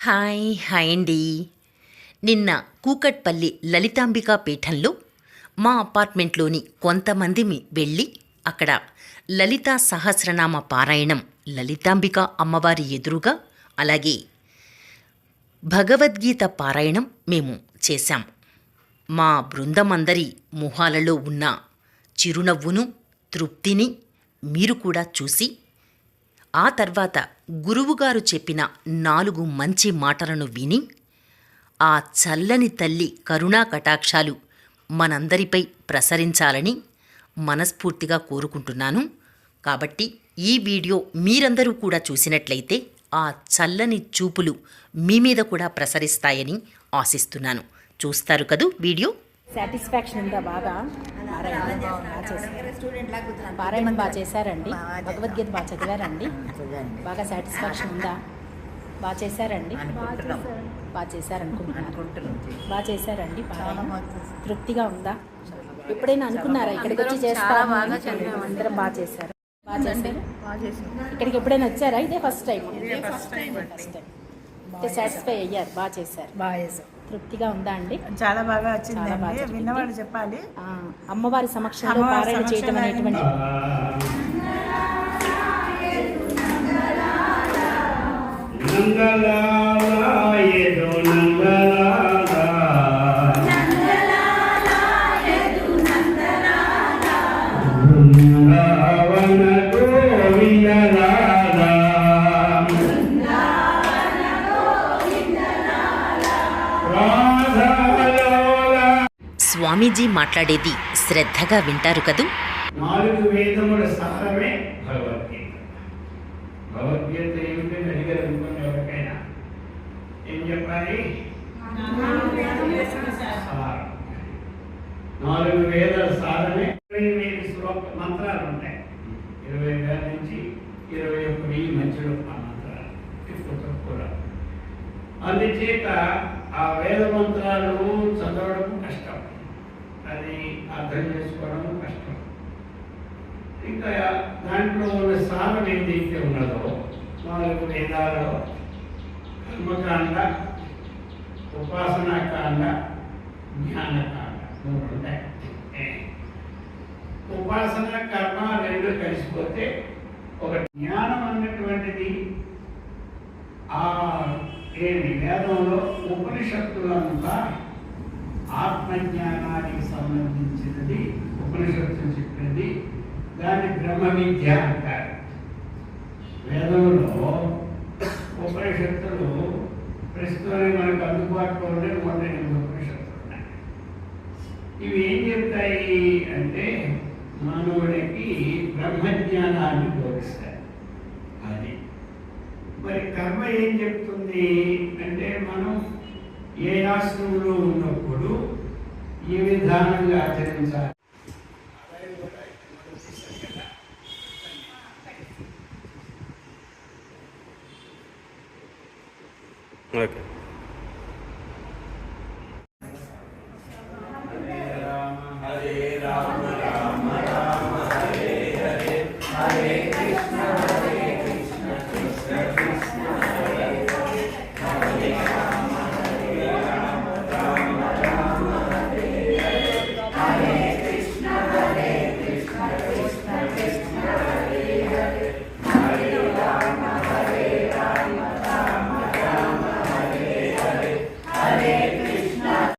Hi hi అండి. నిన్న కూకట్పల్లి లలితాంబికా పీఠంలో మా అపార్ట్మెంట్లోని కొంతమంది వెళ్ళి అక్కడ లలితా సహస్రనామ పారాయణం లలితాంబిక అమ్మవారి ఎదురుగా అలాగే భగవద్గీత పారాయణం మేము చేశాం. మా బృందమందరి మొహాలలో ఉన్న చిరునవ్వును తృప్తిని మీరు కూడా చూసి ఆ తర్వాత గురువుగారు చెప్పిన నాలుగు మంచి మాటలను విని ఆ చల్లని తల్లి కరుణా కటాక్షాలు మనందరిపై ప్రసరించాలని మనస్ఫూర్తిగా కోరుకుంటున్నాను. కాబట్టి ఈ వీడియో మీరందరూ కూడా చూసినట్లయితే ఆ చల్లని చూపులు మీ మీద కూడా ప్రసరిస్తాయని ఆశిస్తున్నాను. చూస్తారు కదూ వీడియో? సాటిస్ఫాక్షన్ ఉందా బాగా? పారాయణం బాగా చేశారు పారాయణం బాగా చేశారండి. భగవద్గీత బాగా చదివారండి. బాగా సాటిస్ఫాక్షన్ ఉందా? బాగా చేశారండి? బాగా చేశారనుకుంటున్నాను బాగా చేశారండి తృప్తిగా ఉందా? ఎప్పుడైనా అనుకున్నారా? ఇక్కడికి వచ్చి చేస్తాము అందరం బాగా చేశారు. బాగా చేశారు. ఇక్కడికి ఎప్పుడైనా వచ్చారా? ఇదే first time first time satisfy అయ్యారు బాగా చేశారు. బాగా చేసాం తృప్తిగా ఉందా అండి? చాలా బాగా చాలా బాగా వచ్చిందండి జరిగింది. విన్నవాళ్ళు చెప్పాలి. అమ్మవారి సమక్షంలో పారాయణ చేయటం సమక్షంలో అనేటువంటి స్వామీజీ మాట్లాడేది శ్రద్ధగా వింటారు కదూ? నాలుగు వేదముల సారమే భగవద్గీత. ఎవరికైనా. ఏం చెప్పాలి. నాలుగు వేదాల సారమే ఇరవై వేల శ్లోక మంత్రాలు ఉంటాయి. ఇరవై వేల నుంచి ఇరవై ఒక్క వెయ్యి మంత్రాలు. అందుచేత ఆ వేద మంత్రాలు చదవడం కష్టం. అది అర్థం చేసుకోవడం కష్టం. ఇంకా దాంట్లో ఉన్న సారం ఏదైతే ఉన్నదో నాలుగు వేదాలలో కర్మకాండ ఉపాసనాకాండ జ్ఞానకాండ మూడు ఉంటాయి. ఉపాసన కర్మ రెండు కలిసిపోతే ఒక జ్ఞానం అన్నటువంటిది ఆ ఏమి వేదంలో ఉపనిషత్తులంతా ఆత్మజ్ఞానానికి సంబంధించినది ఉపనిషత్తులు చెప్పినది దాన్ని బ్రహ్మ విద్య అంటారు. వేదంలో ఉపనిషత్తులు ప్రస్తుతం మనకు అందుబాటులో ఉండే మొదటి ఎనిమిది ఉపనిషత్తులు ఉన్నాయి ఇవి ఏం చెప్తాయి అంటే మానవుడికి బ్రహ్మజ్ఞానాన్ని బోధిస్తాయి అది మరి కర్మ ఏం చెప్తుంది? అంటే మనం ఏ ఆశ్రమంలో ఉన్నప్పుడు ఏ విధానంగా ఆచరించాలి? ఓకే.